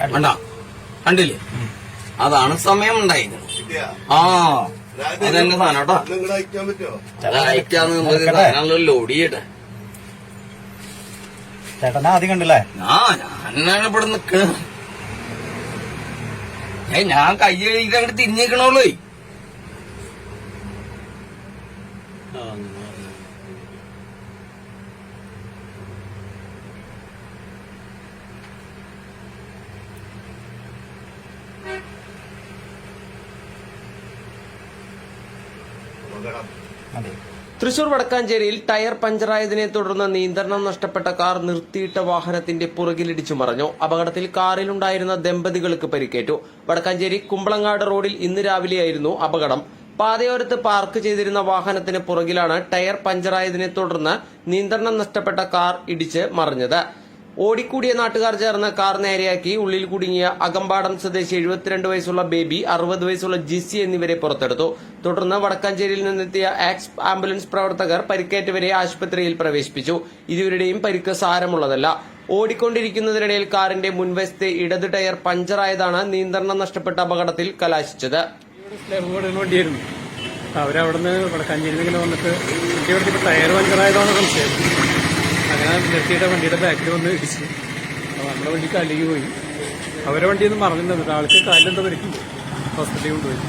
കണ്ട കണ്ടില്ലേ? അതാണ് സമയം ഉണ്ടായത് ആ അതെന്നെ സാധനോട്ടോ കേട്ടോ. അയക്കാന്ന് സാധനമുള്ള ലോഡ് ചെയ്യട്ടെ. ചേട്ടനെ ആദ്യം കണ്ടില്ലേ? ആ ഞാനാണ് ഇവിടെ നിക്കണത് ഏ ഞാൻ കൈ കഴുകിട്ട് അങ്ങോട്ട് തിരിഞ്ഞേക്കണോളൂ. തൃശൂർ വടക്കാഞ്ചേരിയിൽ ടയർ പഞ്ചറായതിനെ തുടർന്ന് നിയന്ത്രണം നഷ്ടപ്പെട്ട കാർ നിർത്തിയിട്ട വാഹനത്തിന്റെ പുറകിലിടിച്ചു മറഞ്ഞു. അപകടത്തിൽ കാറിലുണ്ടായിരുന്ന ദമ്പതികൾക്ക് പരിക്കേറ്റു. വടക്കാഞ്ചേരി കുമ്പളങ്ങാട് റോഡിൽ ഇന്ന് രാവിലെയായിരുന്നു അപകടം. പാതയോരത്ത് പാർക്ക് ചെയ്തിരുന്ന വാഹനത്തിന് പുറകിലാണ് ടയർ പഞ്ചറായതിനെ തുടർന്ന് നിയന്ത്രണം നഷ്ടപ്പെട്ട കാർ ഇടിച്ച് മറിഞ്ഞത്. ഓടിക്കൂടിയ നാട്ടുകാർ ചേർന്ന് കാർ നേരെയാക്കി ഉള്ളിൽ കുടുങ്ങിയ അകമ്പാടം സ്വദേശി എഴുപത്തിരണ്ട് വയസ്സുള്ള ബേബി അറുപത് വയസ്സുള്ള ജിസി എന്നിവരെ പുറത്തെടുത്തു. തുടർന്ന് വടക്കാഞ്ചേരിയിൽ നിന്നെത്തിയ ആക്സ് ആംബുലൻസ് പ്രവർത്തകർ പരിക്കേറ്റവരെ ആശുപത്രിയിൽ പ്രവേശിപ്പിച്ചു. ഇരുവരുടെയും പരിക്ക് സാരമുള്ളതല്ല. ഓടിക്കൊണ്ടിരിക്കുന്നതിനിടയിൽ കാറിന്റെ മുൻവശത്തെ ഇടത് ടയർ പഞ്ചറായതാണ് നിയന്ത്രണം നഷ്ടപ്പെട്ട അപകടത്തിൽ കലാശിച്ചത്. അവരവിടുന്ന് വണ്ടിയായിരുന്നു അവരവിടെ വടക്കാഞ്ചേരി വന്നിട്ട് ടയർ പഞ്ചറായതാണ് സംശയം. അങ്ങനെ നിർത്തിയിട്ട് വണ്ടിയുടെ ബാക്കിൽ വന്ന് ഇടിച്ചു. അപ്പോൾ നമ്മുടെ വണ്ടി കല്ലിക്ക് പോയി. അവരെ വണ്ടിയൊന്നും മറന്നിട്ടുണ്ട്. ആൾക്ക് കാലിലെന്താ വരയ്ക്കും ഹോസ്പിറ്റലിൽ കൊണ്ടുപോയി.